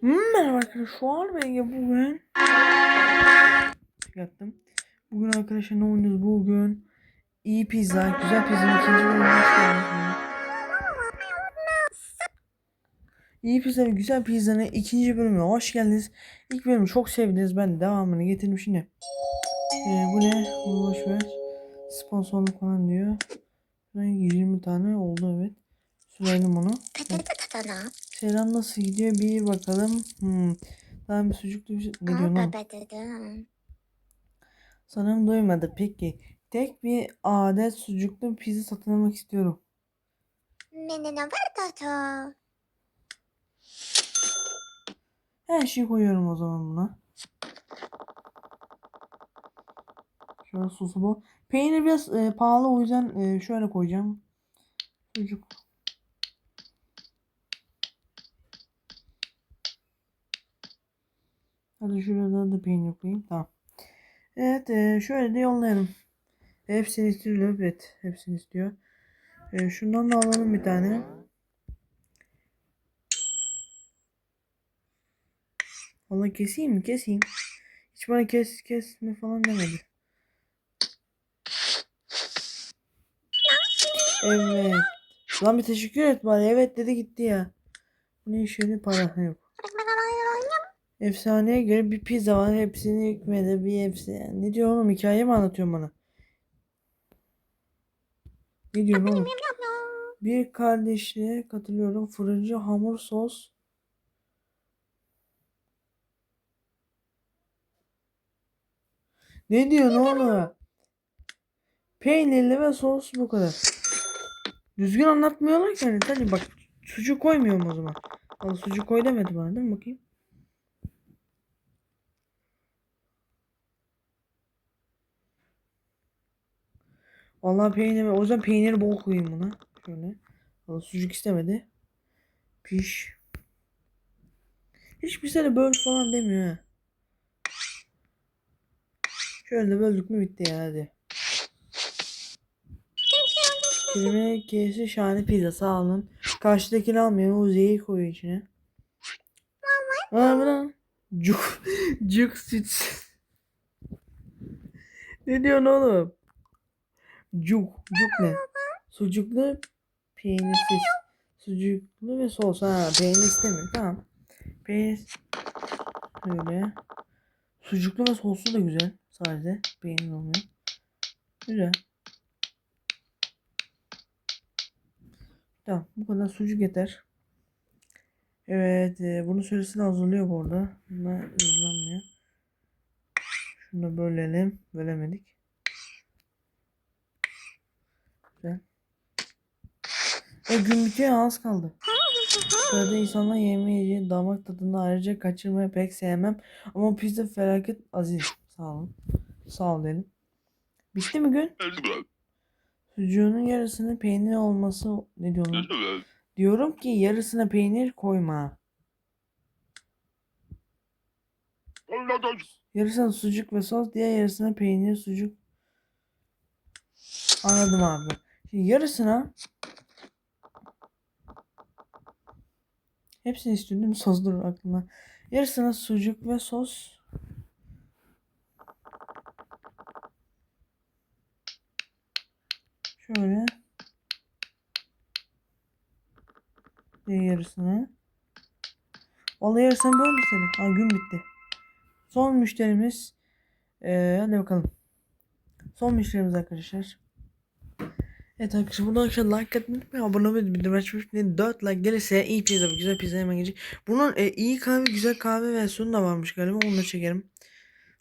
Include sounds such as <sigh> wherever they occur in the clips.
Hmm, merhaba arkadaşlar ben ya bugün yaptım. Bugün arkadaşlar ne oynuyoruz bugün? İyi pizza, güzel pizzanın ikinci geldiniz. İyi pizza ve güzel pizzanın ikinci bölümüne hoş geldiniz. İlk bölümü çok sevdiniz. Ben de devamını getirdim şimdi. Ee, bu ne? Bunu ver. Sponsorluk falan diyor. Şuradan 20 tane oldu evet. Sürelim onu. Evet. Şeyran nasıl gidiyor bir bakalım. Hmm. Ben bir sucuklu bir şey... Ne diyorum lan? Sanırım doymadı. Peki. Tek bir adet sucuklu pizza satın almak istiyorum. Menene var tata. Her şeyi koyuyorum o zaman buna. Şöyle sosu bu. Peynir biraz e, pahalı o yüzden e, şöyle koyacağım. Sucuk. Hadi şurada da peynir koyayım. Tamam. Evet e, şöyle de yollayalım. Hepsini istiyor. Evet hepsini istiyor. E, şundan da alalım bir tane. Valla keseyim mi? Keseyim. Hiç bana kes kesme falan demedi. Evet. Lan bir teşekkür et bari. Evet dedi gitti ya. Bu ne işini para yok. Efsaneye göre bir pizza var. Hepsini hükmede bir hepsi. Yani ne diyor oğlum? Hikaye mi anlatıyorsun bana? Ne diyorsun oğlum? Bir kardeşliğe katılıyorum. Fırıncı hamur sos. Ne diyorsun oğlum? Peynirli ve sos bu kadar. Düzgün anlatmıyorlar ki hani. Hadi bak sucuk koymuyorum o zaman. Al sucuk koy demedi bana değil mi bakayım? Vallahi peynir o yüzden peyniri bol koyayım buna. Şöyle. Al sucuk istemedi. Piş. Hiçbir de böl falan demiyor ha. Şöyle böldük mü bitti ya hadi. Kelime kesi şahane pizza sağ olun. Karşıdakini almıyorum. Uzi'yi koyuyor içine. Aa bu ne? Cuk. <laughs> Cuk süt. ne diyorsun oğlum? Cuk. Cuk ne? Sucuklu peynirsiz. Sucuklu ve sos. Ha peynir istemiyorum. Tamam. Peynir. Böyle. Sucuklu ve soslu da güzel. Sadece peynir olmuyor. Güzel. Tamam bu kadar sucuk yeter. Evet e, bunun süresini hazırlıyor bu arada. Bunda hızlanmıyor. Şunu da bölelim. Bölemedik. Güzel. E gün bitiyor az kaldı. Sırada insanlar yemeyeceği damak tadını ayrıca kaçırmayı pek sevmem. Ama pizza felaket aziz. Sağ olun. Sağ ol dedim. Bitti mi gün? Sucuğunun yarısını peynir olması ne diyorlar? Diyorum ki yarısına peynir koyma. Yarısına sucuk ve sos, diğer yarısına peynir, sucuk. Anladım abi. Yarısına hepsini mi? Sos dur aklımda. Yarısına sucuk ve sos. Şöyle. Diğer yarısını. Vallahi yarısını böyle seni. Ha gün bitti. Son müşterimiz. Ee, hadi bakalım. Son müşterimiz arkadaşlar. Evet arkadaşlar buradan aşağı like atmayı unutmayın. Abone olmayı bildirim açmayı unutmayın. 4 like gelirse iyi pizza güzel pizza hemen gelecek. Bunun e, iyi kahve güzel kahve versiyonu da varmış galiba. Onu da çekerim.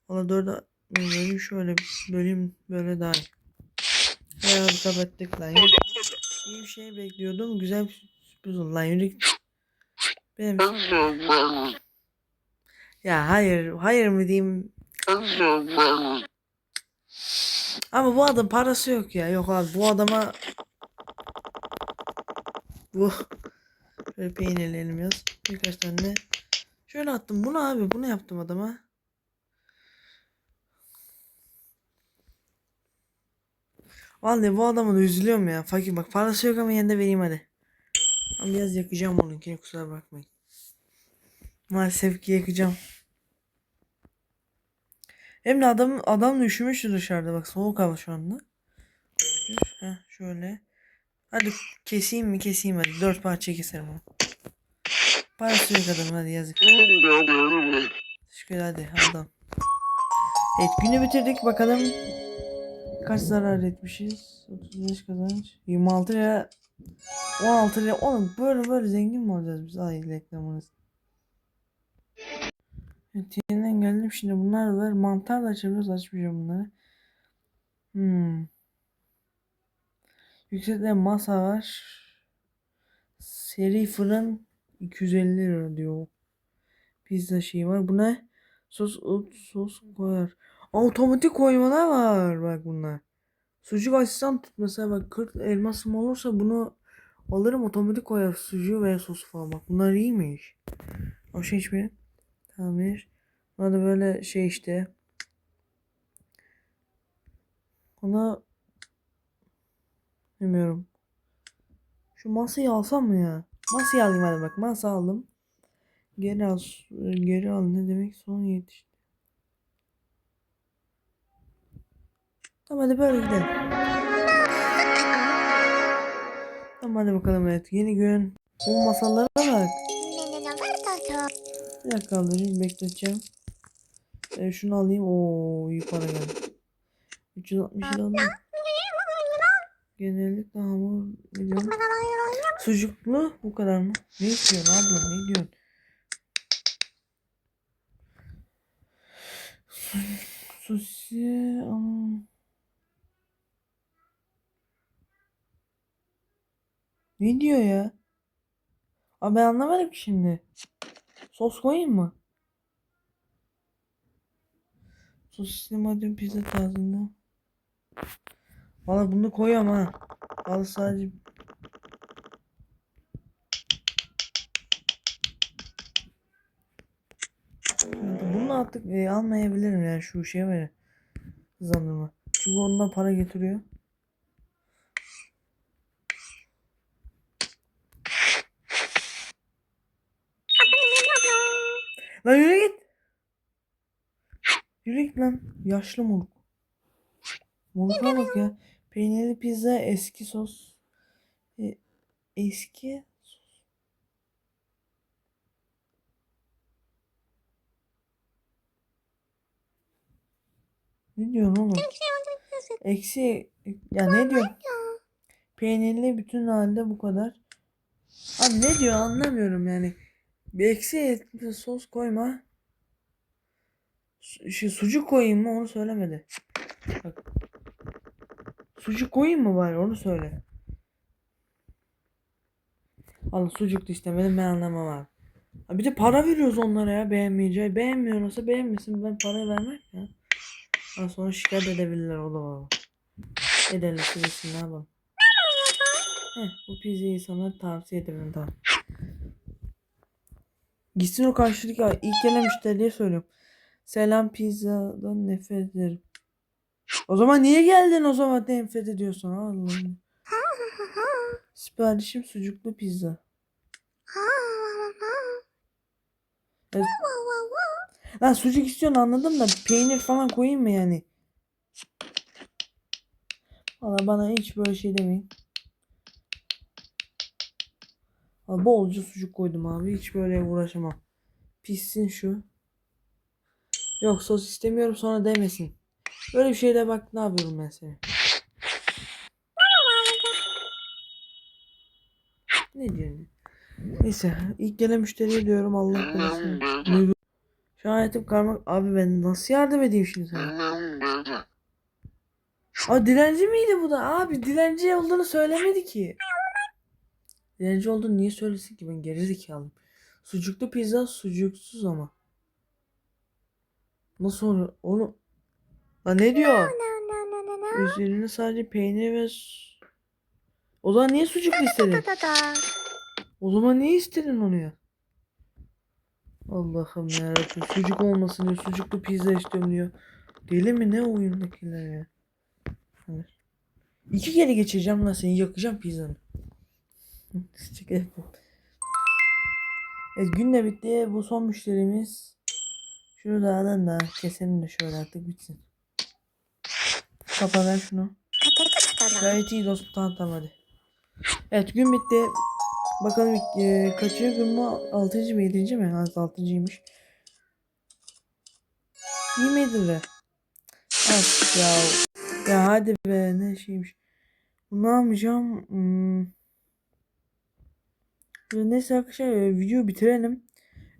Valla 4'e böleyim şöyle böleyim böyle daha iyi. Ya kapattık lan. İyi bir şey bekliyordum. Güzel bir sürpriz oldu lan. Yürü. Benim... Ya hayır. Hayır mı diyeyim. Ama bu adam parası yok ya. Yok abi bu adama bu <laughs> şöyle peynirleyelim biraz. Birkaç tane şöyle attım. Bunu abi bunu yaptım adama. Vallahi bu adama da üzülüyorum ya. Fakir bak parası yok ama yine de vereyim hadi. Ama biraz yakacağım onunkini kusura bakmayın. Maalesef ki yakacağım. Hem de adam adam da üşümüştü dışarıda bak soğuk hava şu anda. Heh, şöyle. Hadi keseyim mi keseyim hadi. Dört parça keserim onu. Parası yok adamın hadi yazık. Teşekkür hadi adam. Evet günü bitirdik bakalım. Kaç zarar etmişiz? 35 kazanç. 26 lira. 16 lira. Oğlum böyle böyle zengin mi olacağız biz? Ay reklamınız. Evet geldim şimdi bunlar var. Mantar da açabiliyoruz açmayacağım bunları. Hmm. Yüksekte masa var. Seri fırın 250 lira diyor. Pizza şeyi var. Bu ne? Sos, sos koyar. Otomatik koymalar var bak bunlar. Sucuk asistan tut mesela bak 40 elmasım olursa bunu alırım otomatik koyar sucuğu veya sosu falan bak bunlar iyiymiş. O şey hiçbiri. Tamir. Buna da böyle şey işte. Ona bilmiyorum. Şu masayı alsam mı ya? Masayı alayım hadi bak. Masa aldım. Geri al. Geri al ne demek? Son yetişti. Tamam hadi böyle gidelim. Tamam hadi bakalım evet. Yeni gün. Bu masalara bak. Bir dakika ablacığım bekleteceğim. Ee, şunu alayım. Oo iyi para geldi. 360 lira aldım. Genellikle hamur biliyorum. Sucuklu bu kadar mı? Ne istiyorsun abla ne diyorsun? Su- Susi ama... Ne diyor ya? Abi ben anlamadım ki şimdi. Sos koyayım mı? Sosisli madem pizza tarzında. Valla bunu koyuyorum ha. Valla sadece Bunu artık e, almayabilirim yani şu şey var ya. Hızlandırma. Çünkü ondan para getiriyor. Lan yürü git. Yürü git lan. Yaşlı moruk. Moruk'a bak ya. Peynirli pizza eski sos. E, eski sos. Ne diyorsun oğlum? Eksi ya ne diyor? Peynirli bütün halde bu kadar. Abi ne diyor anlamıyorum yani. Bir eksi etli sos koyma. Su- Şey, sucuk koyayım mı onu söylemedi. Bak. Sucuk koyayım mı bari onu söyle. Allah sucuk da istemedim ben anlamam abi. Bir de para veriyoruz onlara ya beğenmeyeceği. Beğenmiyorsa beğenmesin ben parayı vermem ya. Ha sonra şikayet edebilirler o da var. Ederler söylesin ne yapalım. Heh, bu pizzayı sana tavsiye ederim tamam. Gitsin o karşılık ya. İlk gelen müşteriye söylüyorum. Selam pizzadan nefret ederim. O zaman niye geldin o zaman nefret ediyorsun Allah'ım. Siparişim sucuklu pizza. Evet. Lan sucuk istiyorsun anladım da peynir falan koyayım mı yani? Valla bana hiç böyle şey demeyin. Valla bolca sucuk koydum abi. Hiç böyle uğraşamam. Pissin şu. Yok sos istemiyorum sonra demesin. Böyle bir şeyde bak ne yapıyorum ben seni. Ne diyorsun? Neyse ilk gelen müşteriye diyorum Allah korusun. Buyurun. Şu an etim karmak. Abi ben nasıl yardım edeyim şimdi sana? Aa dilenci miydi bu da? Abi dilenci olduğunu söylemedi ki. Dilenci olduğunu niye söylesin ki ben gerizekalıyım. Sucuklu pizza sucuksuz ama. Nasıl olur? Oğlum. Lan ne diyor? Üzerine sadece peynir ve O zaman niye sucuklu istedin? O zaman niye istedin onu ya? Allah'ım yarabbim sucuk olmasın diyor. Sucuklu pizza istiyorum diyor. Deli mi ne oyundakiler ya? Evet. İki kere geçireceğim lan seni yakacağım pizzanı. Evet gün de bitti. Bu son müşterimiz. Şunu da alın da keselim de şöyle artık bitsin. Kapa ver şunu. Gayet iyi dostum tamam tamam hadi. Evet gün bitti. Bakalım e, kaçıncı gün mü? 6. mı 7. mi? Az 6.ymiş. İyi miydi be? Of ya. Ya hadi be ne şeymiş. Ne yapacağım? Hmm. Neyse arkadaşlar e, video bitirelim.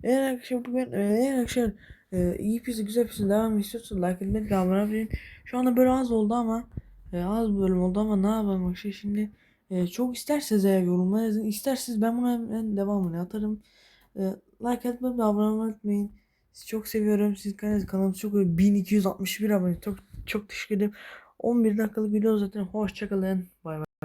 Eğer arkadaşlar bugün e, eğer arkadaşlar e, iyi pisi güzel pisi devam istiyorsanız like etmeyi abone olmayı. Şu anda böyle az oldu ama e, az bölüm oldu ama ne yapalım arkadaşlar şimdi e, çok isterseniz eğer yorumlara yazın. İsterseniz ben buna hemen devamını atarım. E, like etmeyi ve abone unutmayın. Sizi çok seviyorum. Siz kanalınız kanalımız çok 1261 abone. Çok çok teşekkür ederim. 11 dakikalık video zaten. Hoşçakalın. Bay bay.